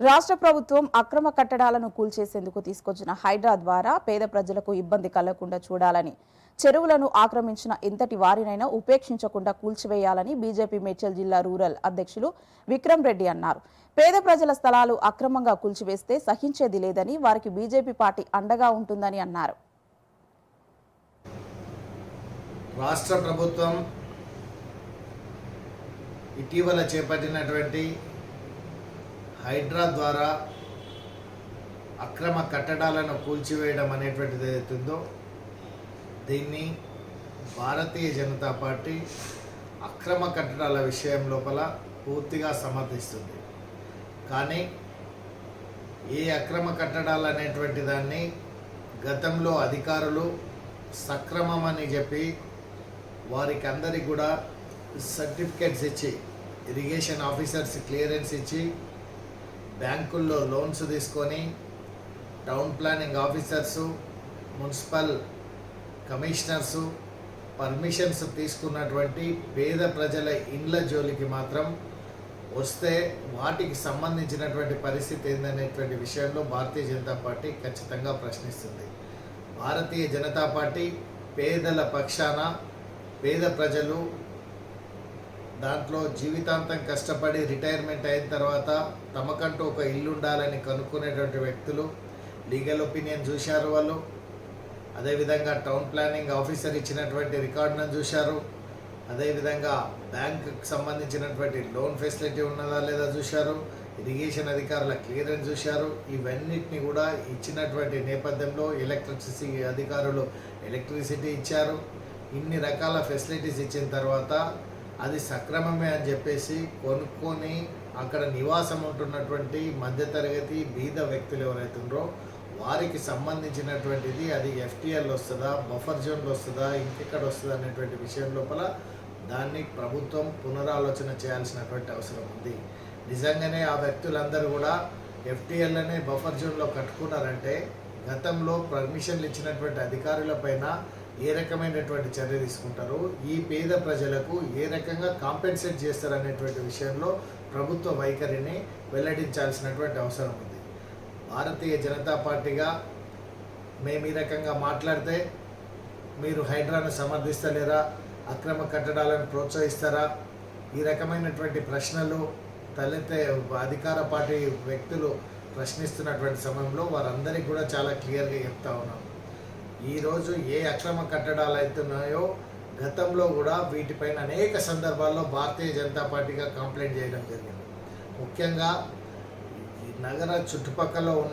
రాష్ట్ర ప్రభుత్వం అక్రమ కట్టడాలను కూల్చేసేందుకు తీసుకొచ్చిన హైడ్రా ద్వారా పేద ప్రజలకు ఇబ్బంది కలగకుండా చూడాలని చెరువులను ఆక్రమించిన ఎంతటి వారినైనా ఉపేక్షించకుండా కూల్చివేయాలని బీజేపీ మేడ్చల్ జిల్లా రూరల్ అధ్యక్షులు విక్రమ్ రెడ్డి అన్నారు. పేద ప్రజల స్థలాలు అక్రమంగా కూల్చివేస్తే సహించేది లేదని వారికి బీజేపీ పార్టీ అండగా ఉంటుందని అన్నారు. రాష్ట్ర ప్రభుత్వం ఇటీవల చేపట్టినటువంటి హైడ్రా ద్వారా అక్రమ కట్టడాలను కూల్చివేయడం అనేటువంటిది ఏదైతుందో దీన్ని భారతీయ జనతా పార్టీ అక్రమ కట్టడాల విషయం లోపల పూర్తిగా సమర్థిస్తుంది. కానీ ఏ అక్రమ కట్టడాలు అనేటువంటి దాన్ని గతంలో అధికారులు సక్రమం అని చెప్పి వారికి అందరికి కూడా సర్టిఫికెట్స్ ఇచ్చి ఇరిగేషన్ ఆఫీసర్స్ క్లియరెన్స్ ఇచ్చి బ్యాంకుల్లో లోన్స్ తీసుకొని town planning officers municipal commissioners permissions తీసుకున్నటువంటి పేద ప్రజల ఇండ్ల జోలికి మాత్రం వస్తే వాటికి సంబంధించినటువంటి పరిస్థితి ఏందనేటువంటి విషయంలో భారతీయ జనతా పార్టీ ఖచ్చితంగా ప్రశ్నిస్తుంది. భారతీయ జనతా పార్టీ పేదల పక్షాన పేద ప్రజలు దాంట్లో జీవితాంతం కష్టపడి రిటైర్మెంట్ అయిన తర్వాత తమకంటూ ఒక ఇల్లు ఉండాలని కనుక్కునేటువంటి వ్యక్తులు లీగల్ ఒపీనియన్ చూశారు వాళ్ళు. అదేవిధంగా టౌన్ ప్లానింగ్ ఆఫీసర్ ఇచ్చినటువంటి రికార్డును చూశారు. అదేవిధంగా బ్యాంకుకి సంబంధించినటువంటి లోన్ ఫెసిలిటీ ఉన్నదా లేదా చూశారు. ఇరిగేషన్ అధికారుల క్లియరెన్స్ చూశారు. ఇవన్నిటిని కూడా ఇచ్చినటువంటి నేపథ్యంలో ఎలక్ట్రిసిటీ అధికారులు ఎలక్ట్రిసిటీ ఇచ్చారు. ఇన్ని రకాల ఫెసిలిటీస్ ఇచ్చిన తర్వాత అది సక్రమమే అని చెప్పేసి కొనుక్కొని అక్కడ నివాసం ఉంటున్నటువంటి మధ్యతరగతి బీద వ్యక్తులు ఎవరైతే ఉన్నారో వారికి సంబంధించినటువంటిది అది ఎఫ్టీఎల్ వస్తుందా బఫర్ జోన్లో వస్తుందా ఇంకెక్కడ వస్తుందా అనేటువంటి విషయం లోపల దాన్ని ప్రభుత్వం పునరాలోచన చేయాల్సినటువంటి అవసరం ఉంది. నిజంగానే ఆ వ్యక్తులందరూ కూడా ఎఫ్టీఎల్నే బఫర్ జోన్లో కట్టుకున్నారంటే గతంలో పర్మిషన్లు ఇచ్చినటువంటి అధికారులపైన ఏ రకమైనటువంటి చర్య తీసుకుంటారు? ఈ పేద ప్రజలకు ఏ రకంగా కాంపెన్సేట్ చేస్తారనేటువంటి విషయంలో ప్రభుత్వ వైఖరిని వెల్లడించాల్సినటువంటి అవసరం ఉంది. భారతీయ జనతా పార్టీగా మేము ఈ రకంగా మాట్లాడితే మీరు హైడ్రాను సమర్థిస్తలేరా? అక్రమ కట్టడాలను ప్రోత్సహిస్తారా? ఈ రకమైనటువంటి ప్రశ్నలు తలెత్తే అధికార పార్టీ వ్యక్తులు ప్రశ్నిస్తున్నటువంటి సమయంలో వారందరికీ కూడా చాలా క్లియర్గా చెప్తా ఉన్నాం. ఈరోజు ఏ అక్రమ కట్టడాలు అవుతున్నాయో గతంలో కూడా వీటిపైన అనేక సందర్భాల్లో భారతీయ జనతా పార్టీగా కంప్లైంట్ చేయడం జరిగింది. ముఖ్యంగా నగర చుట్టుపక్కల ఉన్న